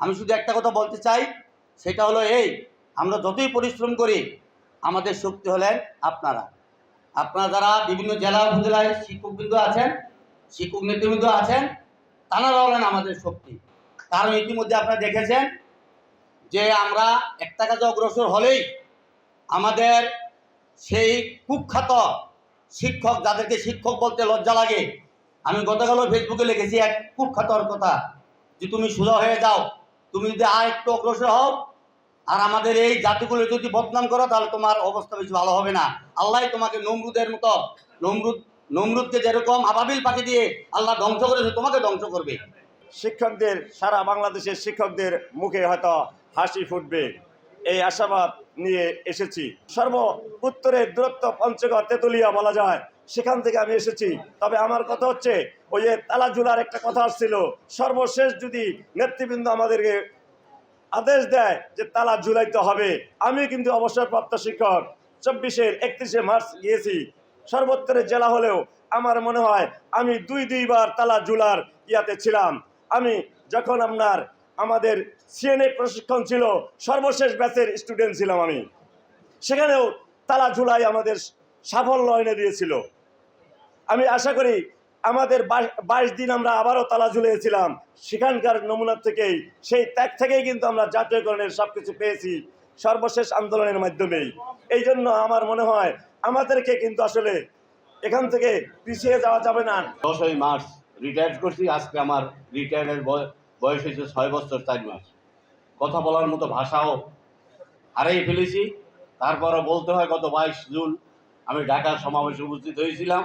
আমি শুধু একটা কথা বলতে চাই, সেটা হলো এই, আমরা যতই পরিশ্রম করি, আমাদের শক্তি হলেন আপনারা। আপনারা যারা বিভিন্ন জেলা উপজেলায় শিক্ষকবৃন্দ আছেন, শিক্ষক নেতৃবৃন্দ আছেন তারা হলেন আমাদের শক্তি। কারণ ইতিমধ্যে আপনারা দেখেছেন যে আমরা একটা কাজে অগ্রসর হলেই আমাদের সেই কুখ্যাত শিক্ষক, যাদেরকে শিক্ষক বলতে লজ্জা লাগে, আমি গতকালও ফেসবুকে লিখেছি এক কুখ্যাতর কথা, যে তুমি সোজা হয়ে যাও তুমি যদি আর একটু অগ্রসর হও, আর আমাদের এই জাতিগুলো যদি বদনাম করো, তাহলে তোমার অবস্থা বেশি ভালো হবে না। আল্লাহ তোমাকে নমরুদের মতো, নমরুদ, নমরুদকে যেরকম আবাবিল পাখি দিয়ে আল্লাহ ধ্বংস করেছে, তোমাকে ধ্বংস করবে। শিক্ষকদের, সারা বাংলাদেশের শিক্ষকদের মুখে হয়তো হাসি ফুটবে। এই আশাবাদ নিয়ে এসেছি। সর্ব উত্তরের দূরত্ব পঞ্চগড় তেতুলিয়া বলা যায়। সেখান থেকে আমি এসেছি। তবে আমার কথা হচ্ছে, ওই যে তালাজুলার একটা কথা আসছিল, সর্বশেষ যদি নেতৃবৃন্দ আমাদেরকে আদেশ দেয় যে তালা ঝুলাইতে হবে, আমি কিন্তু অবসরপ্রাপ্ত শিক্ষক, চব্বিশের একত্রিশে মার্চ গিয়েছি। সর্বোত্তরের জেলা হলেও আমার মনে হয়, আমি দুই দুইবার তালা ঝুলার ইয়াতে ছিলাম। আমি যখন আপনার আমাদের সিএনএ প্রশিক্ষণ ছিল, সর্বশেষ ব্যাচের স্টুডেন্ট ছিলাম আমি। সেখানেও তালা ঝুলাই আমাদের সাফল্য এনে দিয়েছিল। আমি আশা করি আমাদের বাইশ দিন আমরা আবারও তালা ঝুলিয়েছিলাম। সেখানকার নমুনা থেকেই, সেই ত্যাগ থেকেই কিন্তু আমরা জাতীয়করণের সব কিছু পেয়েছি সর্বশেষ আন্দোলনের মাধ্যমেই। এই জন্য আমার মনে হয় আমাদেরকে কিন্তু আসলে এখান থেকে পিছিয়ে যাওয়া যাবে না। দশই মার্চ রিটায়ার করছি। আজকে আমার রিটায়ারের বয়স হয়েছে ছয় বছর, চার মাস। কথা বলার মতো ভাষাও হারিয়ে ফেলেছি। তারপরও বলতে হয়, গত বাইশ জুন আমি ঢাকার সমাবেশে উপস্থিত হয়েছিলাম।